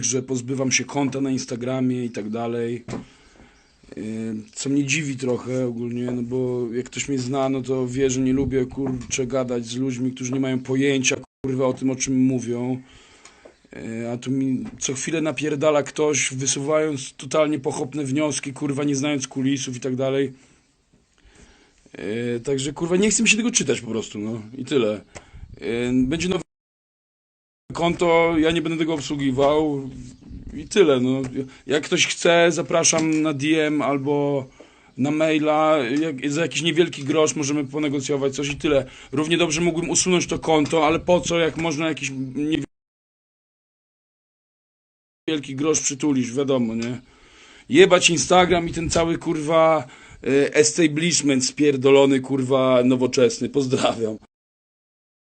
że pozbywam się konta na Instagramie i tak dalej. Yy, Co mnie dziwi trochę ogólnie, no bo jak ktoś mnie zna, no to wie, że nie lubię kurczę gadać z ludźmi, którzy nie mają pojęcia kurwa o tym, o czym mówią. Yy, A tu mi co chwilę napierdala ktoś, wysuwając totalnie pochopne wnioski, kurwa, nie znając kulisów i tak dalej. Yy, Także kurwa nie chce mi się tego czytać po prostu, no i tyle. Będzie nowe konto, ja nie będę tego obsługiwał i tyle, no. Jak ktoś chce, zapraszam na DM albo na maila, jak, za jakiś niewielki grosz możemy ponegocjować coś i tyle. Równie dobrze mógłbym usunąć to konto, ale po co, jak można jakiś niewielki grosz przytulisz, wiadomo, nie? Jebać Instagram i ten cały kurwa e, establishment spierdolony, kurwa nowoczesny. Pozdrawiam.